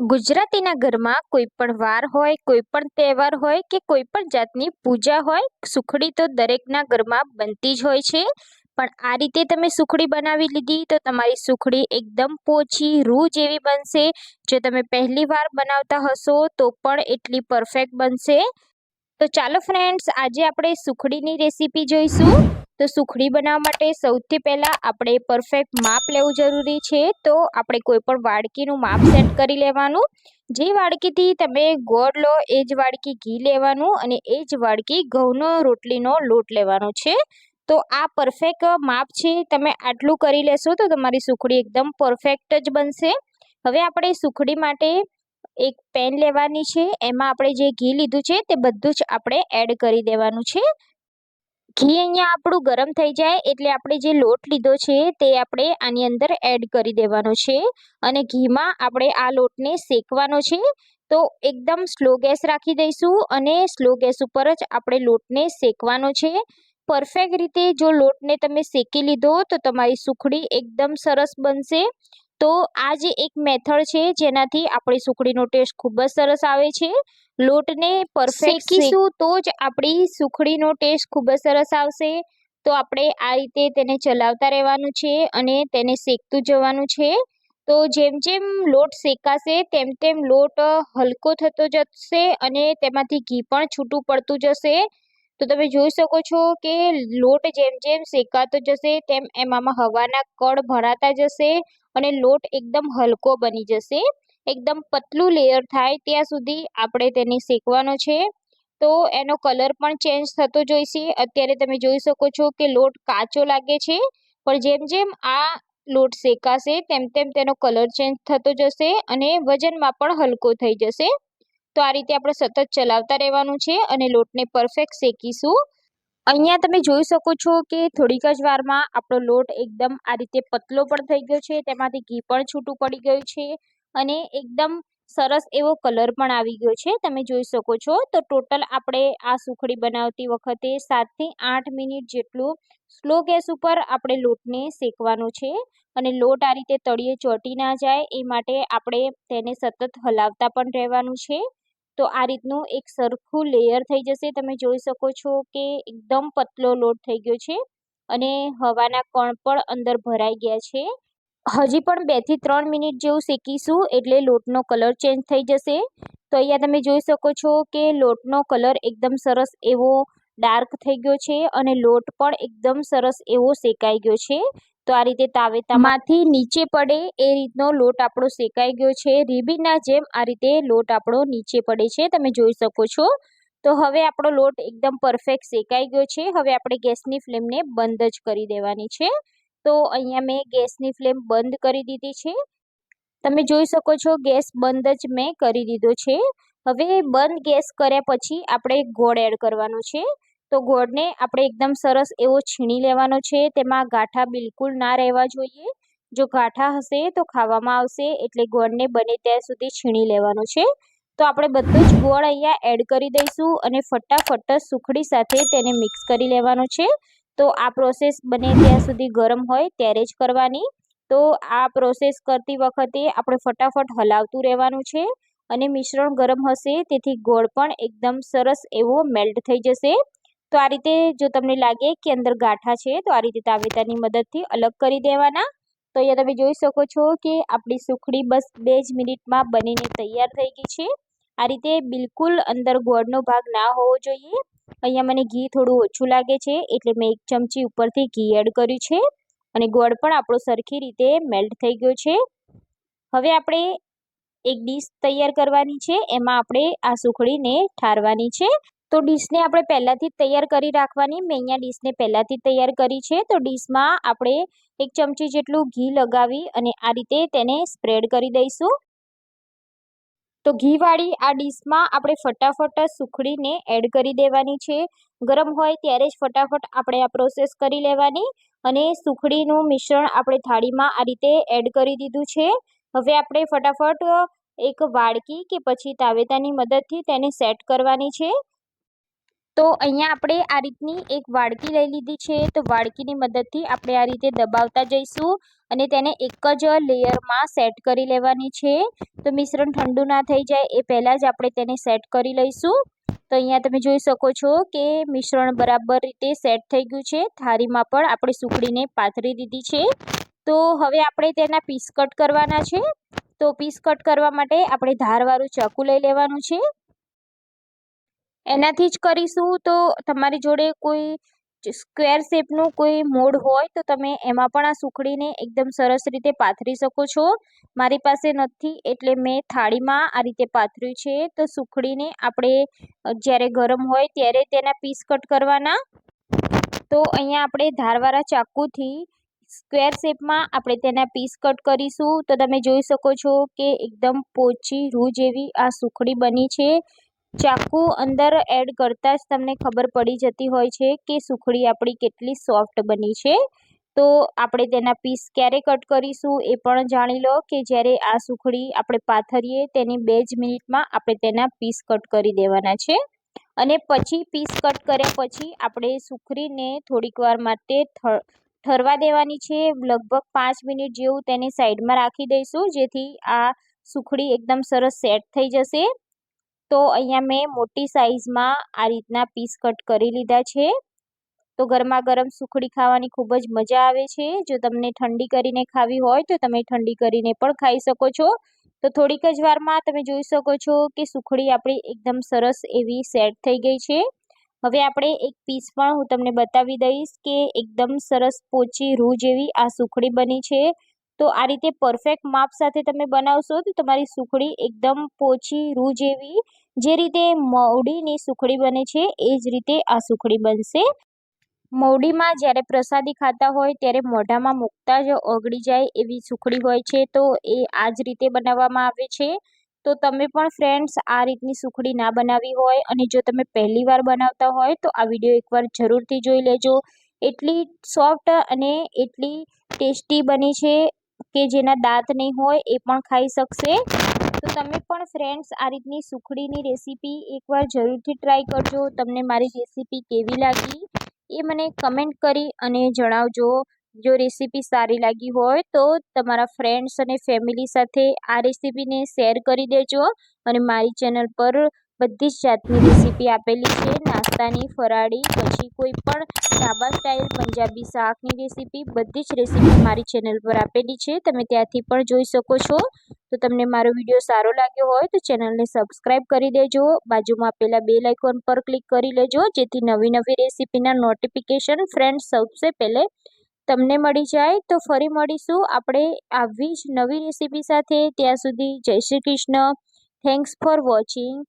ગુજરાતીના ઘરમાં કોઈ પણ વાર હોય, કોઈ પણ તહેવાર હોય કે કોઈ પણ જાતની પૂજા હોય, સુખડી તો દરેકના ઘરમાં બનતી જ હોય છે. પણ આ રીતે તમે સુખડી બનાવી લીધી તો તમારી સુખડી એકદમ પોચી, રૂ જેવી બનશે. જો તમે પહેલી વાર બનાવતા હશો તો પણ એટલી પરફેક્ટ બનશે. તો ચાલો ફ્રેન્ડ્સ આજે આપણે સુખડીની રેસીપી જોઈશું. તો સુખડી બનાવવા માટે સૌથી પહેલાં આપણે પરફેક્ટ માપ લેવું જરૂરી છે. તો આપણે કોઈ પણ વાડકીનું માપ સેટ કરી લેવાનું. જે વાડકીથી તમે ગોળ લો, એ જ વાડકી ઘી લેવાનું અને એ જ વાડકી ઘઉંનો રોટલીનો લોટ લેવાનો છે. તો આ પરફેક્ટ માપ છે. તમે આટલું કરી લેશો તો તમારી સુખડી એકદમ પરફેક્ટ જ બનશે. હવે આપણે સુખડી માટે એક પેન લેવાની છે. એમાં આપણે જે ઘી લીધું છે તે બધું જ આપણે એડ કરી દેવાનું છે. ઘી અહીંયા આપણું ગરમ થઈ જાય એટલે આપણે જે લોટ લીધો છે તે આપણે આની અંદર એડ કરી દેવાનો છે અને ઘીમાં આપણે આ લોટને શેકવાનો છે. તો એકદમ સ્લો ગેસ રાખી દઈશું અને સ્લો ગેસ ઉપર જ આપણે લોટને શેકવાનો છે. પરફેક્ટ રીતે જો લોટને તમે શેકી લીધો તો તમારી સુખડી એકદમ સરસ બનશે. તો આ જે એક મેથડ છે જેનાથી આપણી સુખડીનો ટેસ્ટ ખૂબ જ સરસ આવે છે. લોટને પરફેક્ટ શેકીશું તો જ આપણી સુખડીનો ટેસ્ટ ખૂબ જ સરસ આવશે. તો આપણે આ રીતે તેને ચલાવતા રહેવાનું છે અને તેને શેકતું જવાનું છે. તો જેમ જેમ લોટ શેકાશે તેમ તેમ લોટ હલકો થતો જશે અને તેમાંથી ઘી પણ છૂટું પડતું જશે. તો તમે જોઈ શકો છો કે લોટ જેમ જેમ શેકાતો જશે તેમ એમાં હવાના કળ ભરાતા જશે. અને લોટ એકદમ હલકો બની જશે. એકદમ પતલું લેયર થાય ત્યાં સુધી આપણે તેને શેકવાનો છે. તો એનો કલર પણ ચેન્જ થતો જોઈશે. અત્યારે તમે જોઈ શકો છો કે લોટ કાચો લાગે છે. પણ જેમ જેમ આ લોટ શેકાશે, તેમ તેમ તેનો કલર ચેન્જ થતો જશે અને વજનમાં પણ હલકો થઈ જશે. તો આ રીતે આપણે સતત ચલાવતા રહેવાનું છે અને લોટને પરફેક્ટ શેકીશું. અહીંયા તમે જોઈ શકો છો કે થોડીક જ વારમાં આપણો લોટ એકદમ આ રીતે પતલો પણ થઈ ગયો છે, તેમાંથી ઘી પણ છૂટું પડી ગયું છે અને એકદમ સરસ એવો કલર પણ આવી ગયો છે. તમે જોઈ શકો છો તો ટોટલ આપણે આ સુખડી બનાવતી વખતે સાતથી આઠ મિનિટ જેટલું સ્લો ગેસ ઉપર આપણે લોટને શેકવાનો છે અને લોટ આ રીતે તળિયે ચોંટી ના જાય, એ માટે આપણે તેને સતત હલાવતા પણ રહેવાનું છે. તો આ રીતનું એક સરખું લેયર થઈ જશે. તમે જોઈ શકો છો કે એકદમ પતલો લોટ થઈ ગયો છે અને હવાના કણ પણ અંદર ભરાઈ ગયા છે. હજી પણ બેથી ત્રણ મિનિટ જેવું શેકીશું એટલે લોટનો કલર ચેન્જ થઈ જશે. તો અહીંયા તમે જોઈ શકો છો કે લોટનો કલર એકદમ સરસ એવો ડાર્ક થઈ ગયો છે અને લોટ પણ એકદમ સરસ એવો શેકાઈ ગયો છે. તો આ રીતે તાવેતામાંથી નીચે પડે એ રીતનો લોટ આપણો શેકાઈ ગયો છે. રીબીના જેમ આ રીતે લોટ આપણો નીચે પડે છે. તમે જોઈ શકો છો. તો હવે આપણો લોટ એકદમ પરફેક્ટ શેકાઈ ગયો છે. હવે આપણે ગેસની ફ્લેમને બંધ જ કરી દેવાની છે. તો અહીંયા મેં ગેસની ફ્લેમ બંધ કરી દીધી છે. તમે જોઈ શકો છો, ગેસ બંધ જ મેં કરી દીધો છે. હવે બંધ ગેસ કર્યા પછી આપણે ગોળ એડ કરવાનો છે. તો ગોળને આપણે એકદમ સરસ એવો છીણી લેવાનો છે. તેમાં ગાંઠા બિલકુલ ના રહેવા જોઈએ. જો ગાંઠા હશે તો ખાવામાં આવશે, એટલે ગોળને બને ત્યાં સુધી છીણી લેવાનો છે. તો આપણે બધું જ ગોળ અહીંયા એડ કરી દઈશું અને ફટાફટ સુખડી સાથે તેને મિક્સ કરી લેવાનો છે. તો આ પ્રોસેસ બને ત્યાં સુધી ગરમ હોય ત્યારે જ કરવાની. તો આ પ્રોસેસ કરતી વખતે આપણે ફટાફટ હલાવતું રહેવાનું છે અને મિશ્રણ ગરમ હશે, તેથી ગોળ પણ એકદમ સરસ એવો મેલ્ટ થઈ જશે. તો આ રીતે જો તમને લાગે કે અંદર ગાંઠા છે, તો આ રીતે તાવેતાની મદદથી અલગ કરી દેવાના. તો અહીંયા તમે જોઈ શકો છો કે આપણી સુખડી બસ બે જ મિનિટમાં બનીને તૈયાર થઈ ગઈ છે. આ રીતે બિલકુલ અંદર ગોળનો ભાગ ના હોવો જોઈએ. અહીંયા મને ઘી થોડું ઓછું લાગે છે, એટલે મેં એક ચમચી ઉપરથી ઘી એડ કર્યું છે. અને ગોળ પણ આપણો સરખી રીતે મેલ્ટ થઈ ગયો છે. હવે આપણે એક ડીશ તૈયાર કરવાની છે, એમાં આપણે આ સુખડીને ઠારવાની છે. તો ડીશને આપણે પહેલાંથી જ તૈયાર કરી રાખવાની, મેં અહીંયા ડીશને પહેલાંથી તૈયાર કરી છે. તો ડીશમાં આપણે એક ચમચી જેટલું ઘી લગાવી અને આ રીતે તેને સ્પ્રેડ કરી દઈશું. તો ઘીવાળી આ ડીશમાં આપણે ફટાફટ સુખડીને એડ કરી દેવાની છે. ગરમ હોય ત્યારે જ ફટાફટ આપણે આ પ્રોસેસ કરી લેવાની. અને સુખડીનું મિશ્રણ આપણે થાળીમાં આ રીતે એડ કરી દીધું છે. હવે આપણે ફટાફટ એક વાડકી કે પછી તાવેતાની મદદથી તેને સેટ કરવાની છે. તો અહીંયા આપણે આ રીતની એક વાડકી લઈ લીધી છે. તો વાડકીની મદદથી આપણે આ રીતે દબાવતા જઈશું અને તેને એક જ લેયરમાં સેટ કરી લેવાની છે. તો મિશ્રણ ઠંડુ ના થઈ જાય એ પહેલાં જ આપણે તેને સેટ કરી લઈશું. તો અહીંયા તમે જોઈ શકો છો કે મિશ્રણ બરાબર રીતે સેટ થઈ ગયું છે. થાળીમાં પણ આપણે સુખડીને પાથરી દીધી છે. તો હવે આપણે તેના પીસ કટ કરવાના છે. તો પીસ કટ કરવા માટે આપણે ધારવાળું ચાકુ લઈ લેવાનું છે. એનાથી જ કરીશું તો તમારી જોડે કોઈ સ્ક્વેર શેપનું કોઈ મોડ હોય તો તમે એમાં પણ આ સુખડીને એકદમ સરસ રીતે પાથરી શકો છો. મારી પાસે નથી એટલે મેં થાળીમાં આ રીતે પાથર્યું છે. તો સુખડીને આપણે જ્યારે ગરમ હોય ત્યારે તેના પીસ કટ કરવાના. તો અહીંયા આપણે ધારવાળા ચાકુથી સ્ક્વેર શેપમાં આપણે તેના પીસ કટ કરીશું. તો તમે જોઈ શકો છો કે એકદમ પોચી રૂ જેવી આ સુખડી બની છે. ચાકુ અંદર એડ કરતાં જ તમને ખબર પડી જતી હોય છે કે સુખડી આપણી કેટલી સોફ્ટ બની છે. તો આપણે તેના પીસ ક્યારે કટ કરીશું એ પણ જાણી લો કે જ્યારે આ સુખડી આપણે પાથરીએ તેની બે જ મિનિટમાં આપણે તેના પીસ કટ કરી દેવાના છે. અને પછી પીસ કટ કર્યા પછી આપણે સુખડીને થોડીક વાર માટે ઠરવા દેવાની છે. લગભગ પાંચ મિનિટ જેવું તેને સાઈડમાં રાખી દઈશું જેથી આ સુખડી એકદમ સરસ સેટ થઈ જશે. તો અહીંયા મેં મોટી સાઇઝમાં આ રીતના પીસ કટ કરી લીધા છે. તો ગરમા ગરમ સુખડી ખાવાની ખૂબ જ મજા આવે છે. જો તમને ઠંડી કરીને ખાવી હોય તો તમે ઠંડી કરીને પણ ખાઈ શકો છો. તો થોડીક જ વારમાં તમે જોઈ શકો છો કે સુખડી આપણી એકદમ સરસ એવી સેટ થઈ ગઈ છે. હવે આપણે એક પીસ પણ હું તમને બતાવી દઈશ કે એકદમ સરસ પોચી રૂ જેવી આ સુખડી બની છે. તો આ રીતે પરફેક્ટ માપ સાથે તમે બનાવશો તો તમારી સુખડી એકદમ પોચી રૂ જેવી, જે રીતે મવડીની સુખડી બને છે, એ જ રીતે આ સુખડી બનશે. મવડીમાં જ્યારે પ્રસાદી ખાતા હોય ત્યારે મોઢામાં મૂકતા જ ઓગળી જાય એવી સુખડી હોય છે, તો એ આ જ રીતે બનાવવામાં આવે છે. તો તમે પણ ફ્રેન્ડ્સ આ રીતની સુખડી ના બનાવી હોય અને જો તમે પહેલી વાર બનાવતા હોય તો આ વીડિયો એકવાર જરૂરથી જોઈ લેજો. એટલી સોફ્ટ અને એટલી ટેસ્ટી બની છે કે જેના દાંત નહીં હોય એ પણ ખાઈ શકશે. તો તમે પણ ફ્રેન્ડ્સ આ રીતની સુખડીની રેસીપી એકવાર જરૂરથી ટ્રાય કરજો. તમને મારી રેસીપી કેવી લાગી એ મને કમેન્ટ કરી અને જણાવજો. જો રેસીપી સારી લાગી હોય તો તમારા ફ્રેન્ડ્સ અને ફેમિલી સાથે આ રેસીપીને શેર કરી દેજો અને મારી ચેનલ પર બધી જ જાતની રેસીપી આપેલી છે. નાસ્તાની ફરાળી, પછી કોઈ પણ ઢાબા સ્ટાઇલ પંજાબી શાકની રેસીપી બધી જ રેસીપી મારી ચેનલ પર આપેલી છે. તમે ત્યાંથી પણ જોઈ શકો છો. તો તમને મારો વીડિયો સારો લાગ્યો હોય તો ચેનલને સબસ્ક્રાઈબ કરી દેજો. બાજુમાં આપેલા બે લાઇકોન પર ક્લિક કરી લેજો. જેથી નવી નવી રેસીપીના નોટિફિકેશન ફ્રેન્ડ સૌથી પહેલે તમને મળી જાય. તો ફરી મળીશું. આપણે આવી જ નવી રેસીપી સાથે. ત્યાં સુધી Jai Shri Krishna. Thanks for watching